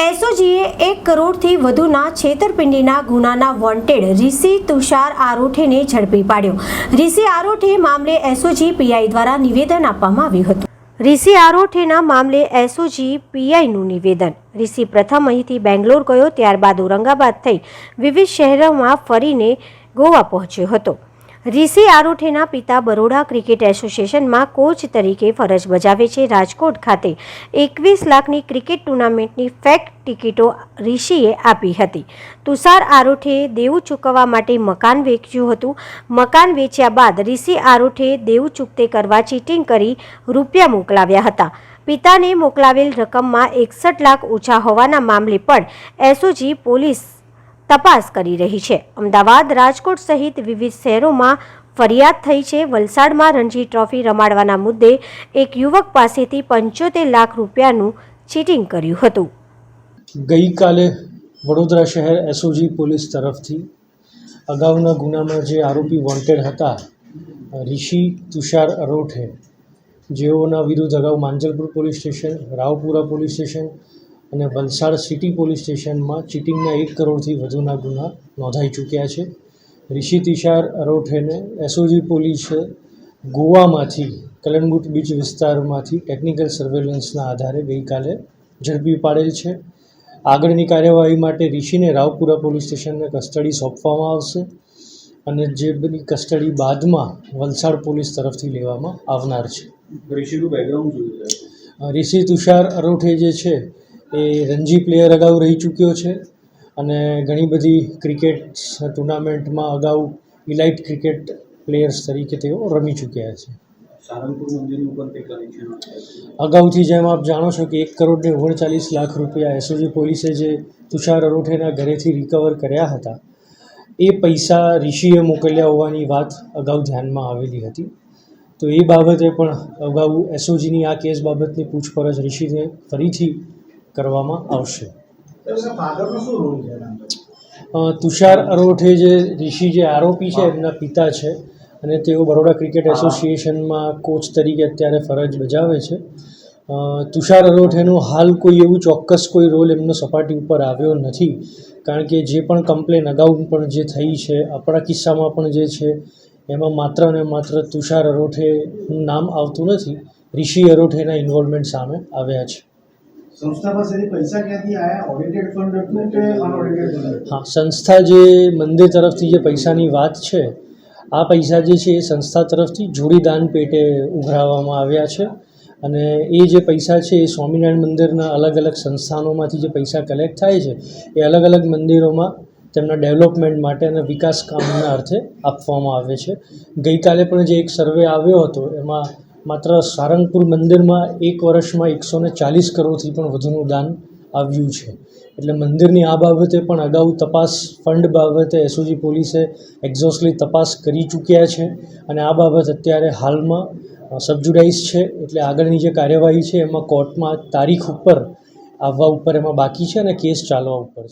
એસઓજીએ એક કરોડથી વધુના છેતરપિંડીના ગુનાના વોન્ટેડ રિષિ તુષાર આરોઠેને ઝડપી પાડ્યો. રિષિ આરોઠે મામલે એસઓજી પીઆઈ દ્વારા નિવેદન આપવામાં આવ્યું હતું. રિષિ આરોઠેના મામલે એસઓજી પીઆઈનું નિવેદન. રિષિ પ્રથમ અહીંથી બેંગ્લોર ગયો, ત્યારબાદ ઔરંગાબાદ થઈ વિવિધ શહેરોમાં ફરીને ગોવા પહોંચ્યો હતો. રિષિ આરોઠેના પિતા બરોડા ક્રિકેટ એસોસિએશનમાં કોચ તરીકે ફરજ બજાવે છે. રાજકોટ ખાતે એકવીસ લાખની ક્રિકેટ ટુર્નામેન્ટની ફેક ટિકિટો રિષિએ આપી હતી. તુષાર આરોઠે દેવું ચૂકવવા માટે મકાન વેચ્યું હતું. મકાન વેચ્યા બાદ રિષિ આરોઠે દેવું ચૂકતે કરવા ચીટિંગ કરી રૂપિયા મોકલાવ્યા હતા. પિતાને મોકલાવેલ રકમમાં એકસઠ લાખ ઓછા હોવાના મામલે પણ એસઓજી પોલીસ તપાસ કરી રહી છે. અમદાવાદ, રાજકોટ સહિત વિવિધ શહેરોમાં ફરિયાદ થઈ છે. વલસાડમાં રણજી ટ્રોફી રમાડવાના મુદ્દે એક યુવક પાસેથી પંચોતેર લાખ રૂપિયાનું ચીટિંગ કર્યું હતું. ગઈકાલે વડોદરા શહેર એસઓજી પોલીસ તરફથી અગાઉના ગુનામાં જે આરોપી વોન્ટેડ હતા રિષિ તુષાર અરોઠે, જેઓના વિરુદ્ધ અગાઉ Manjalpur police station, Raopura police station અને વલસાડ સિટી પોલીસ સ્ટેશનમાં ચીટિંગના એક કરોડથી વધુના ગુના નોંધાઈ ચૂક્યા છે. રિષિ તુષાર અરોઠેને એસઓજી પોલીસે ગોવામાંથી કલનગુટ બીચ વિસ્તારમાંથી ટેકનિકલ સર્વેલન્સના આધારે ગઈકાલે ઝડપી પાડેલ છે. આગળની કાર્યવાહી માટે રિષિને રાવપુરા પોલીસ સ્ટેશનને કસ્ટડી સોંપવામાં આવશે અને જે બધી કસ્ટડી બાદમાં વલસાડ પોલીસ તરફથી લેવામાં આવનાર છે. ઋષિનું રિષિ તુષાર અરોઠે જે છે એ રણજી પ્લેયર અગાઉ રહી ચૂક્યો છે અને ઘણી બધી ક્રિકેટ ટુર્નામેન્ટમાં અગાઉ ઇલાઇટ ક્રિકેટ પ્લેયર્સ તરીકે તેઓ રમી ચૂક્યા છે. અગાઉથી જેમ આપ જાણો છો કે એક કરોડ ને ઓગણચાલીસ લાખ રૂપિયા એસઓજી પોલીસે જે તુષાર અરોઠેના ઘરેથી રિકવર કર્યા હતા એ પૈસા રિષિએ મોકલ્યા હોવાની વાત અગાઉ ધ્યાનમાં આવેલી હતી. તો એ બાબતે પણ અગાઉ એસઓજીની આ કેસ બાબતની પૂછપરછ ઋષિને ફરીથી કરવામાં આવશે. તુષાર અરોઠે જે રિષિ જે આરોપી છે એમના પિતા છે અને તેઓ બરોડા ક્રિકેટ એસોસિએશનમાં કોચ તરીકે અત્યારે ફરજ બજાવે છે. તુષાર અરોઠેનું હાલ કોઈ એવું ચોક્કસ કોઈ રોલ એમનો સપાટી ઉપર આવ્યો નથી. કારણ કે જે પણ કમ્પ્લેન અગાઉ પણ જે થઈ છે આપણા કિસ્સામાં પણ જે છે એમાં માત્ર ને માત્ર તુષાર અરોઠેનું નામ આવતું નથી. રિષિ અરોઠેના ઇન્વોલ્વમેન્ટ સામે આવ્યા છે. હા, સંસ્થા જે મંદિર તરફથી જે પૈસાની વાત છે, આ પૈસા જે છે એ સંસ્થા તરફથી જોડીદાન પેટે ઉઘરાવવામાં આવ્યા છે. અને એ જે પૈસા છે એ સ્વામિનારાયણ મંદિરના અલગ અલગ સંસ્થાનોમાંથી જે પૈસા કલેક્ટ થાય છે, એ અલગ અલગ મંદિરોમાં તેમના ડેવલપમેન્ટ માટે અને વિકાસ કામના અર્થે આપવામાં આવે છે. ગઈકાલે પણ જે એક સર્વે આવ્યો હતો, એમાં માત્ર સારંગપુર મંદિરમાં એક વર્ષમાં એકસો ને ચાલીસ કરોડથી પણ વધુનું દાન આવ્યું છે. એટલે મંદિરની આ બાબતે પણ અગાઉ તપાસ ફંડ બાબતે એસઓજી પોલીસે એક્ઝોસ્ટલી તપાસ કરી ચૂક્યા છે અને આ બાબત અત્યારે હાલમાં સબજુડાઇઝ છે. એટલે આગળની જે કાર્યવાહી છે એમાં કોર્ટમાં તારીખ ઉપર આવવા ઉપર એમાં બાકી છે અને કેસ ચાલવા ઉપર છે.